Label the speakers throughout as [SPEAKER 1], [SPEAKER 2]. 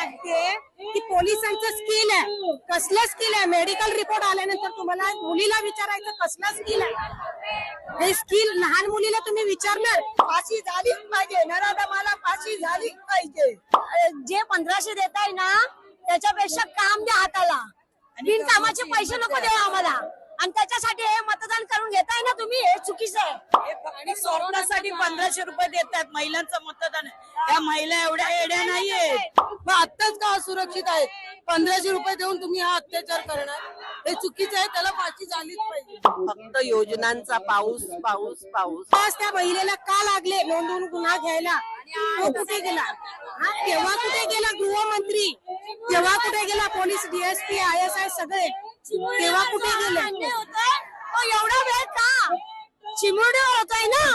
[SPEAKER 1] आहे की पोलिसांचं स्किल आहे. कसलं स्किल आहे? मेडिकल रिपोर्ट आल्यानंतर तुम्हाला मुलीला विचारायचं कसलं स्किल आहे? हे स्किल लहान मुलीला तुम्ही विचारणार.
[SPEAKER 2] फाशी झालीच पाहिजे. नराधमाला फाशी झालीच पाहिजे.
[SPEAKER 3] जे पंधराशे देताय ना त्याच्यापेक्षा काम द्या हाताला. बिनकामाचे पैसे नको देऊ आम्हाला. आणि त्याच्यासाठी हे मतदान करून घेताय ना तुम्ही? हे चुकीचं आहे.
[SPEAKER 4] आणि स्वप्नासाठी पंधराशे रुपये देतात महिलांचं मतदान आहे. या महिला एवढ्या येड्या नाहीयेत.
[SPEAKER 2] मग आत्ताच का असुरक्षित आहेत? पंधराशे रुपये देऊन तुम्ही हा अत्याचार करणार? हे चुकीचं आहे त्याला फाशी झालीच पाहिजे.
[SPEAKER 5] फक्त योजनांचा पाऊस पाऊस पाऊस.
[SPEAKER 1] आज त्या महिलेला का लागले? नोंदवून गुन्हा घ्यायला. तो कुठे गेला? हा, तेव्हा कुठे गेला गृहमंत्री? तेव्हा कुठे गेला? Police DSP I S I सगळे. तेव्हा कुठे गेले?
[SPEAKER 3] एवढा वेळ का? चिमुरड्यावर होतोय ना?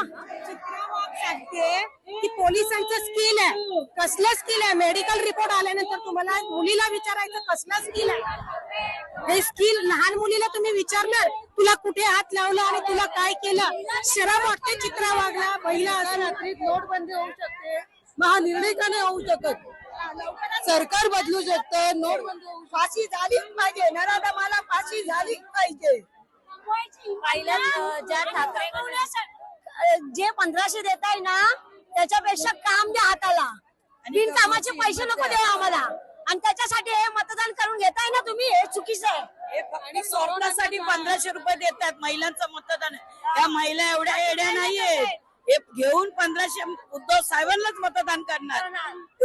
[SPEAKER 1] की पोलिसांचं स्किल आहे. कसलं स्किल आहे? मेडिकल रिपोर्ट आल्यानंतर तुम्हाला मुलीला विचारायचं कसलं स्किल आहे? हे स्किल लहान मुलीला तुम्ही विचारणार तुला कुठे हात लावला आणि तुला काय केलं? शरम वाटते चित्रा वागला महिला असं
[SPEAKER 2] रात्रीत नोटबंदी होऊ शकते मग हा निर्णय का नाही होऊ शकत. सरकार बदलू शकतं नोटबंदी शकते. फाशी झालीच पाहिजे नराधमाला फाशी झालीच पाहिजे.
[SPEAKER 3] पहिल्या ज्या ठाकरे जे पंधराशे देताय ना त्याच्यापेक्षा काम द्या हाताला. बिनकामाचे पैसे नको देऊ आम्हाला. आणि त्याच्यासाठी हे मतदान करून घेताय ना तुम्ही हे चुकीचं आहे.
[SPEAKER 4] आणि स्वप्नासाठी पंधराशे रुपये देतात महिलांचं मतदान आहे. या महिला एवढ्या येड्या नाहीयेत. हे घेऊन पंधराशे उद्धव साहेबांनाच मतदान करणार.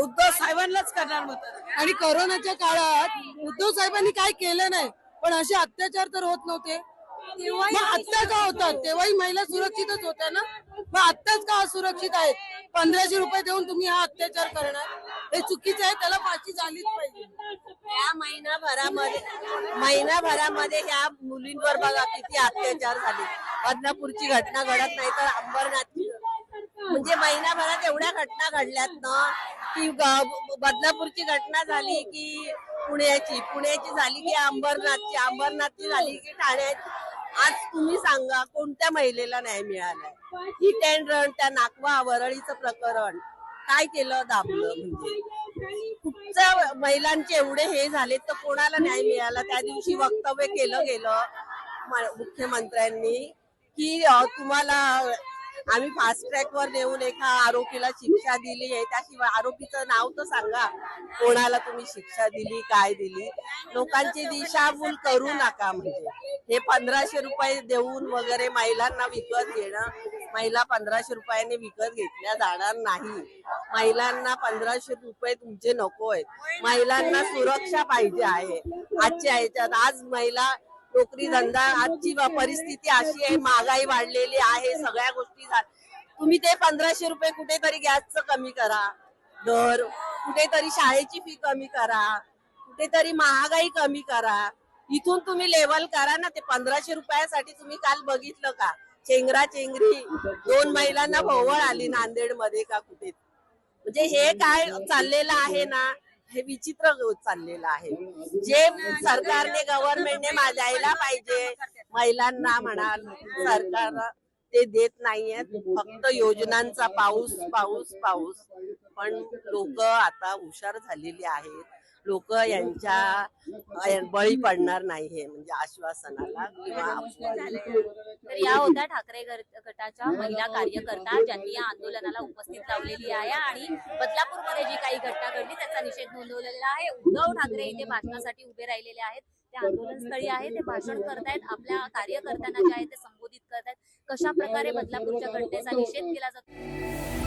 [SPEAKER 4] उद्धव साहेबांनाच करणार मतदान.
[SPEAKER 2] आणि कोरोनाच्या काळात उद्धव साहेबांनी काय केलं नाही पण असे अत्याचार तर होत नव्हते. मग आत्ता का होतात? तेव्हाही महिला सुरक्षितच होत्या ना? मग आत्ताच का असुरक्षित आहेत? पंधराशे रुपये देऊन तुम्ही हा अत्याचार करणार? हे चुकीचं आहे त्याला फाशी झालीच पाहिजे.
[SPEAKER 5] या महिनाभरामध्ये महिनाभरामध्ये ह्या मुलींवर बघा किती अत्याचार झाले. बदनापूरची घटना घडत नाही तर अंबरनाथची म्हणजे महिनाभरात एवढ्या घटना घडल्यात ना की बदलापूरची घटना झाली की पुण्याची पुण्याची झाली की अंबरनाथची अंबरनाथची झाली की ठाण्याची आज तुम्ही सांगा कोणत्या महिलेला न्याय मिळालाय? ही टेन रन त्या नागवा वरळीचं प्रकरण. काय केलं दाबलं म्हणजे? कुठच्या महिलांचे एवढे हे झाले तर कोणाला न्याय मिळाला? त्या दिवशी वक्तव्य केलं गेलं मुख्यमंत्र्यांनी की तुम्हाला आम्ही फास्ट ट्रॅक वर नेऊन एका आरोपीला शिक्षा दिली आहे. त्याशिवाय आरोपीचं नाव तर सांगा. कोणाला तुम्ही शिक्षा दिली काय दिली? लोकांची दिशाभूल करू नका म्हणजे. हे पंधराशे रुपये देऊन वगैरे महिलांना विकत घेणं महिला पंधराशे रुपयाने विकत घेतल्या जाणार नाही. महिलांना पंधराशे रुपये तुमचे नको आहेत. महिलांना सुरक्षा पाहिजे आहे. आजच्या ह्याच्यात आज महिला नोकरी धंदा आजची व- परिस्थिती अशी आहे महागाई वाढलेली आहे सगळ्या गोष्टी तुम्ही ते पंधराशे रुपये कुठेतरी गॅसचं कमी करा. दर कुठेतरी शाळेची फी कमी करा. कुठेतरी महागाई कमी करा. इथून तुम्ही लेवल करा ना ते पंधराशे रुपयासाठी तुम्ही काल बघितलं का? चेंगरा चेंगरी. दोन महिलांना भोवळ आली नांदेडमध्ये का कुठे? म्हणजे हे काय चाललेलं आहे ना? हे विचित्र होत चाललेलं आहे. जे सरकारने गव्हर्नमेंटने मा- द्यायला पाहिजे महिलांना म्हणाल सरकार ते देत नाहीयेत फक्त योजनांचा पाऊस पाऊस पाऊस. पण लोक आता हुशार झालेली आहेत. लोक यांच्या बळी पडणार नाही हे म्हणजे आश्वासनाला किंवा.
[SPEAKER 6] तर या होत्या ठाकरे गटाच्या महिला कार्यकर्ता ज्यांनी या आंदोलनाला उपस्थित लावलेली आहे आणि बदलापूरमध्ये जी काही घटना घडली त्याचा निषेध नोंदवलेला आहे. उद्धव ठाकरे इथे भाषणासाठी उभे राहिलेले आहेत. ते आंदोलनस्थळी आहे. ते भाषण करतायत. आपल्या कार्यकर्त्यांना जे आहे ते संबोधित करतायत. कशा प्रकारे बदलापूरच्या घटनेचा निषेध केला जातो?